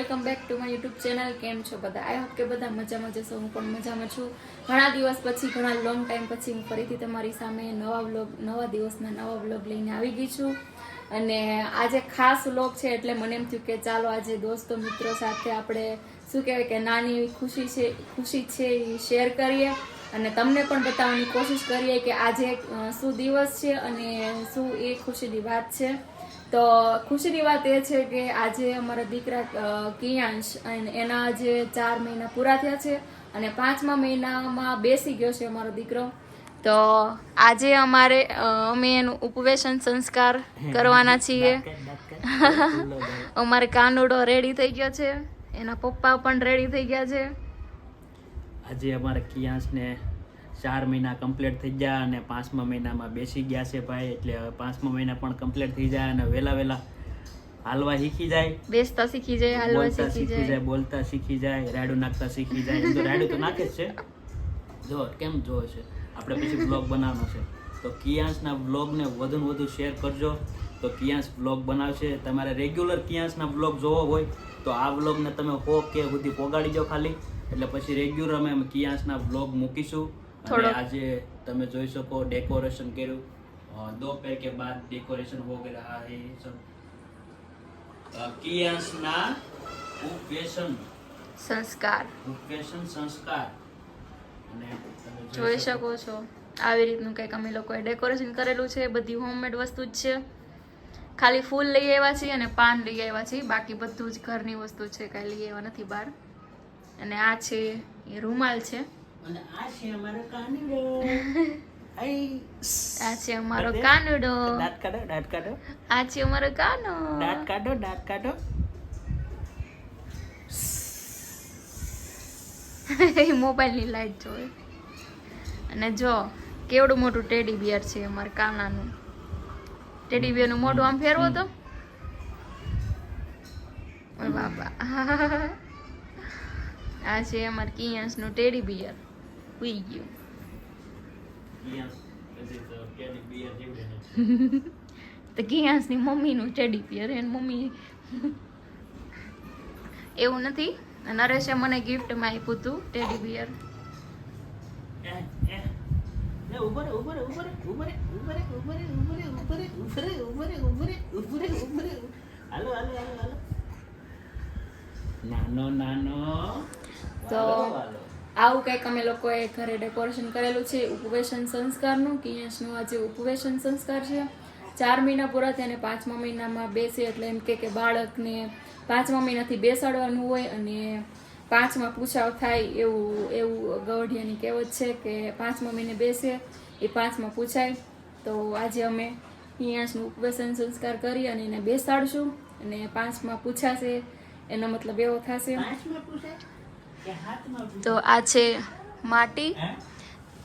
Welcome back to my YouTube channel. કેમ છો બધા? આઈ હોપ કે બધા મજામાં જશો હું પણ મજામાં છું. ઘણા દિવસ પછી, ઘણા લોંગ ટાઈમ પછી હું ફરીથી તમારી સામે નવા વ્લોગ નવા દિવસના નવા વ્લોગ લઈને આવી ગઈ છું. અને આજે ખાસ વ્લોગ છે એટલે મને એમ થયું કે ચાલો આજે દોસ્તો, મિત્રો સાથે આપણે શું કહેવાય કે નાની એવી ખુશી છે ખુશી છે એ શેર કરીએ. અને તમને પણ બતાવવાની કોશિશ કરીએ કે આજે શું દિવસ છે અને શું એ ખુશીની વાત છે. તો ખુશીની વાત એ છે કે આજે અમારા દીકરા કિયાંશ અને એના જે ચાર મહિના પૂરા થયા છે અને પાંચમા મહિનામાં બેસી ગયો છે અમારો દીકરો. તો આજે અમારે અમે એનું ઉપવેશન સંસ્કાર કરવાના છીએ. અમારે કાનુડો રેડી થઈ ગયો છે. એના પપ્પા પણ રેડી થઈ ગયા છે. આજે અમારે કિયાસને ચાર મહિના કમ્પ્લીટ થઈ ગયા અને પાંચમા મહિનામાં બેસી ગયા છે ભાઈ. એટલે હવે પાંચમા મહિના પણ કમ્પ્લીટ થઈ જાય અને વહેલા વહેલા હાલવા શીખી જાય. બેસતા શીખી જાય હાલવા શીખી જાય. બોલતા શીખી જાય રાડું નાખતા શીખી જાય. તો રાડું તો નાખે જ છે. જો કેમ જોવે છે? આપણે પછી બ્લોગ બનાવવાનો છે. તો કિયાન્સના બ્લોગને વધુ ને વધુ શેર કરજો. તો કિયાન્સ બ્લોગ બનાવશે. તમારે રેગ્યુલર કિયાન્સના બ્લોગ જોવો હોય તો આ બ્લોગને તમે હો કે સુધી પોગાડી જાઓ ખાલી. એટલે પછી રેગ્યુલર અમે કિયાન્સના બ્લોગ મૂકીશું. અને થોડોક. આજે તમે જોઈ શકો ડેકોરેશન કર્યું અ, दोपहर के बाद डेकोरेशन हो गया है सब अ, कियांसना ઉપવેશન સંસ્કાર ઉપવેશન સંસ્કાર અને તમે જોઈ શકો છો આવી રીતનું કંઈક અમે લોકોએ ડેકોરેશન કરેલું છે બધી હોમમેડ વસ્તુ જ છે ખાલી ફૂલ લઈ આવ્યા છીએ અને પાન લઈ આવ્યા છીએ બાકી બધું જ ઘરની વસ્તુ છે કાંઈ લઈ આવ્યા નથી બહાર અને આ છે એ રૂમાલ છે અને આ છે અમારો કાનુડો. આ છે અમારો કાનુડો. દાંત કાઢો દાંત કાઢો. આ છે અમારો કાનો. દાંત કાઢો દાંત કાઢો. મોબાઈલની લાઈટ જોવે. અને જો કેવડું મોટું ટેડી બિયર છે અમારા કાનાનું. ટેડી બિયરનું મોઢું આમ ફેરવો તો? બાબા આ છે અમાર કિયાન્સનું ટેડી બિયર ઉઈ ગયું તો કિયાસની મમ્મીનું ટેડી પિયર એની મમ્મી એવું નથી નરેશે મને ગિફ્ટમાં આપ્યું હતું ટેડી પિયર નાનો નાનો તો આવું કંઈક અમે લોકોએ ઘરે ડેકોરેશન કરેલું છે, ઉપવેશન સંસ્કારનું કિયાસનું આજે ઉપવેશન સંસ્કાર છે. ચાર મહિના પૂરા થયા અને પાંચમા મહિનામાં બેસે એટલે એમ કે કે બાળકને પાંચમા મહિનાથી બેસાડવાનું હોય અને પાંચમા પૂછાવ થાય એવું એવું ગવઢિયાની કહેવત છે કે પાંચમા મહિને બેસે, એ પાંચમા પૂછાય. તો આજે અમે કિયાસનું ઉપવેશન સંસ્કાર કરી અને એને બેસાડશું અને પાંચમા પૂછાશે, એનો મતલબ એવો થશે. તો આ છે માટી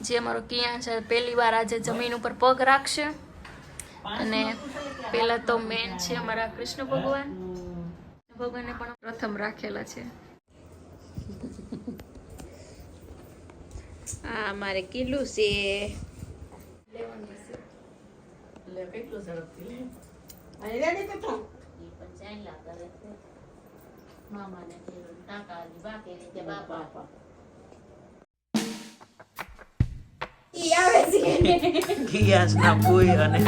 જે અમારો કિયા છે પહેલી વાર આજે જમીન ઉપર પગ રાખશે. અને પહેલા તો મેન છે અમારા કૃષ્ણ ભગવાન. ભગવાનને પણ પ્રથમ રાખેલા છે. આ મારે કિલ્લું છે. લે કેટલું ઝડપથી મામાને પેલું ટાંકા બાકી રીતે બાપા ગિયાસ ના પુઈ અને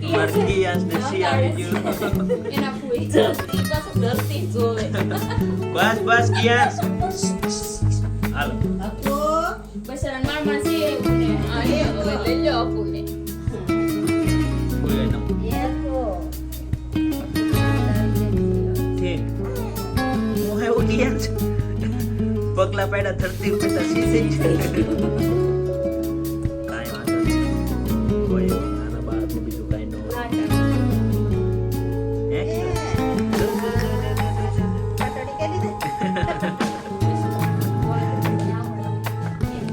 ગિયાસ ને શિયાળી ગયું એના પુઈ. બસ બસ ગિયાસ હાલો. પગલા પાડ્યા ધરતી ઉપર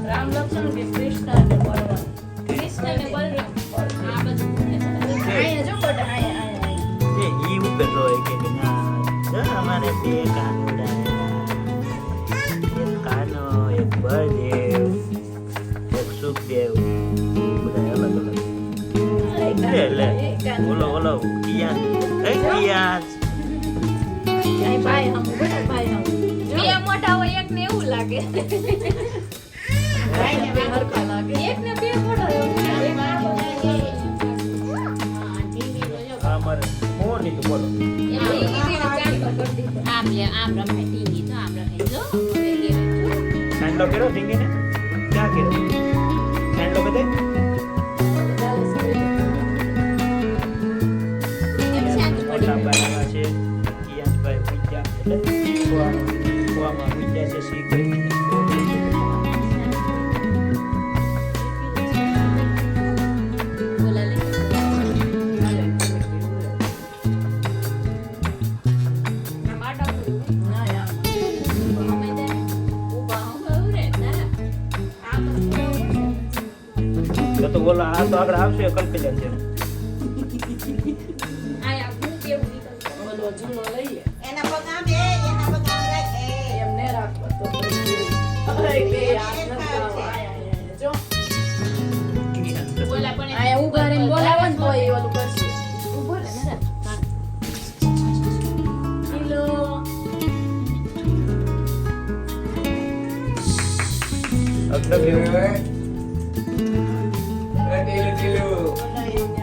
રામ લક્ષ્મણ કે એ ઈ હોય કે ના અમારે બે કાન. Olo, olo. Kian. Eh, Kian. Ay, bye, hum. Bye, hum. બે મોટા હોય એક ને એવું લાગે. એક ને બે મોટા ફોન લીધું બોલો. આમ લે આમ રમે ટીવી તો આમ રમે. જો હેન્ડલો કર્યો ટીવી ને ક્યાં કર્યો? હેન્ડલો બધે? તો બોલો આ તો આગળ આવશે કન્ફ્યુઝન છે. આયા હું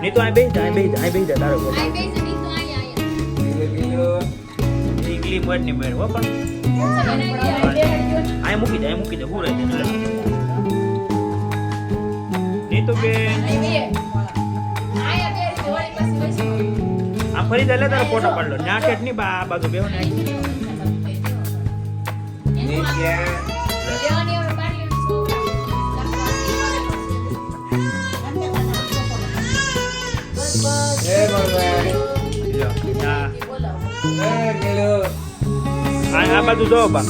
નહીં તો આ બેસ જા આ બેસી જા આ બેસી જા તારો બોલો આઈ બેસે ની ની મેળ હો પણ આ મૂકી દે આ મૂકી દે હું રહી દે નહીં તો કે બે આ ફરી જાય તારો ફોટો પાડ લો ન્યા કેટની બા આ બાજુ બેહો ને લ્યો, આ આ આ બાજુ જો બા